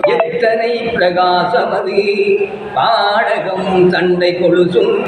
எத்தனை பிரகாசமது? பாடகம் சண்டை கொலுசும்.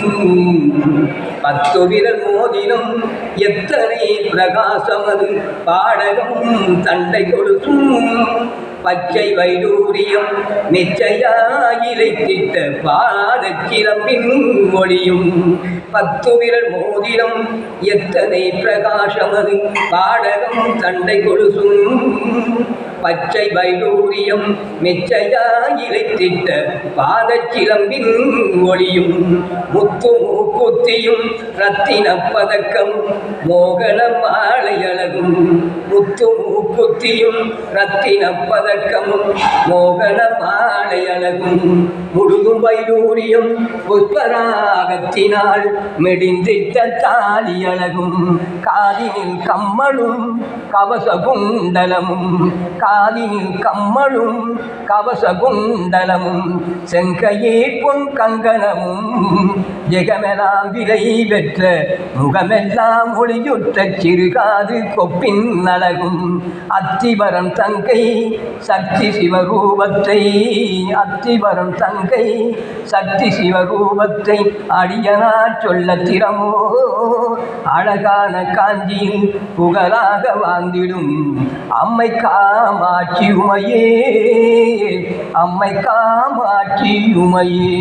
பத்து விரல் மோதினம் எத்தனை பிரகாசமது? பாடகம் சண்டை கொலுசும். பச்சை வைடூரியம் நிச்சயாயிலைத்திட்ட பாதச்சிலம்பின் ஒளியும். பத்து விரல் மோதிரம் எத்தனை பிரகாசமது? பாடகம் சண்டை கொலுசும். பச்சை வைடூரியம் மெச்சையாயிலைத்திட்ட பாதச்சிலம்பின் ஒளியும். முத்து மூக்குத்தியும் ரத்தின பதக்கம் மோகன மாலையழகும். முத்து மூ மூக்குத்தியும் ரத்தின பதக்கமும் மோகன மாலையழகும் முழுகும் வைடூரியம் புஷ்பராகத்தினால் மெடிந்திட்ட தாலி அழகும் காதினில் கம்மலும் கவச குண்டலமும் காதினில் கம்மலும் கவச குண்டலமும் செங்கையே பொன் கங்கணமும். ஜெகமெல்லாம் விலை பெற்ற முகமெல்லாம் ஒளியுற்ற சிறுகாது கொப்பின் அழகும். அத்திவரம் தங்கை சக்தி சிவரூபத்தை அத்திவரம் தங்கை சக்தி சிவரூபத்தை அடியனா சொல்ல திறமோ? அழகான காஞ்சியில் புகழாக வாழ்ந்திடும் அம்மை காமாட்சி உமையே அம்மை காமாட்சி உமையே.